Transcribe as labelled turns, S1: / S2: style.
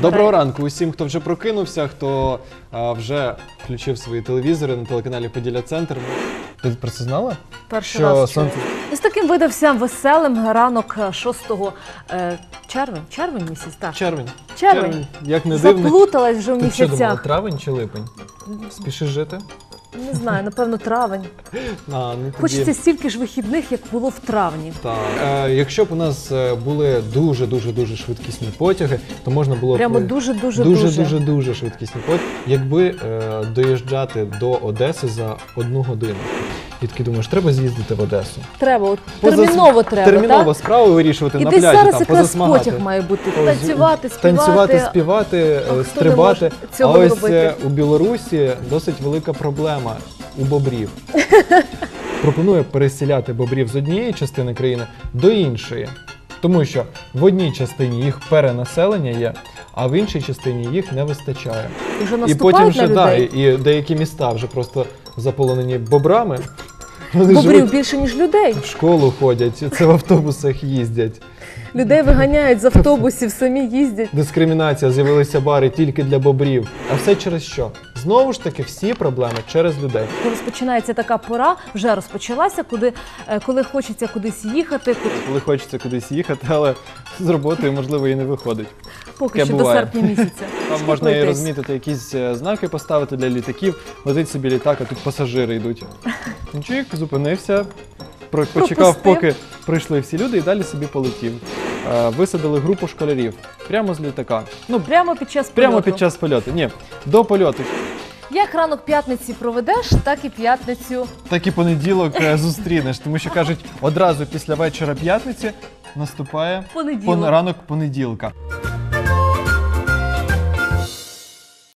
S1: Доброго ранку усім, хто вже прокинувся, хто а, вже включив свої телевізори на телеканалі Поділля Центр. Ти про це знала?
S2: Перший
S1: Що
S2: раз чую.
S1: сонце-
S2: Ось таким видався веселим ранок е, 6 е, червень. Червень місяць, так.
S1: Червень.
S2: Червень.
S1: Як не дивно.
S2: Заплуталась вже в
S1: Ти що думала,
S2: місяцях.
S1: травень чи липень? Спішиш жити?
S2: Не знаю, напевно, травень.
S1: А, ну, тоді...
S2: Хочеться стільки ж вихідних, як було в травні.
S1: Так. Е, якщо б у нас е, були дуже дуже дуже швидкісні потяги, то можна було б
S2: Прямо
S1: е,
S2: дуже дуже
S1: дуже
S2: дуже.
S1: дуже швидкісні потяги, якби е, доїжджати до Одеси за одну годину. І такий думаєш, треба з'їздити в Одесу.
S2: Треба, от,
S1: Поза-
S2: терміново треба.
S1: терміново
S2: так?
S1: справи вирішувати
S2: І
S1: на
S2: десь
S1: пляжі,
S2: зараз
S1: там,
S2: якраз
S1: позасмагати.
S2: потяг має бути.
S1: Ось,
S2: Танцювати, співати.
S1: Танцювати, співати, е,
S2: хто не
S1: стрибати.
S2: цього
S1: а ось
S2: робити?
S1: е, у Білорусі досить велика проблема у бобрів. Пропоную переселяти бобрів з однієї частини країни до іншої. Тому що в одній частині їх перенаселення є, а в іншій частині їх не вистачає.
S2: І вже
S1: І потім вже
S2: на
S1: да, і, і деякі міста вже просто заполонені бобрами. Вони
S2: Бобрів
S1: живуть
S2: більше, ніж людей.
S1: в школу ходять, це в автобусах їздять.
S2: Людей виганяють з автобусів, самі їздять.
S1: Дискримінація, з'явилися бари тільки для бобрів. А все через що? Знову ж таки, всі проблеми через людей.
S2: Коли розпочинається така пора, вже розпочалася, куди, е, коли хочеться кудись їхати, ку-
S1: Коли хочеться кудись їхати, але з роботою, можливо, і не виходить.
S2: поки
S1: Таке
S2: що
S1: буває.
S2: до серпня місяця.
S1: Там можна і розмітити якісь е, знаки поставити для літаків, летить собі літак, а тут пасажири йдуть. Чик, зупинився, про- почекав,
S2: Пропустив.
S1: поки прийшли всі люди, і далі собі полетів. Е, Висадили групу школярів прямо з літака. Ну,
S2: Прямо під час
S1: прямо
S2: польоту.
S1: під час польоту. Ні, до польоту.
S2: Як ранок п'ятниці проведеш, так і п'ятницю.
S1: Так і понеділок е, зустрінеш, тому що кажуть, одразу після вечора п'ятниці наступає
S2: Понеділок.
S1: пон- ранок понеділка.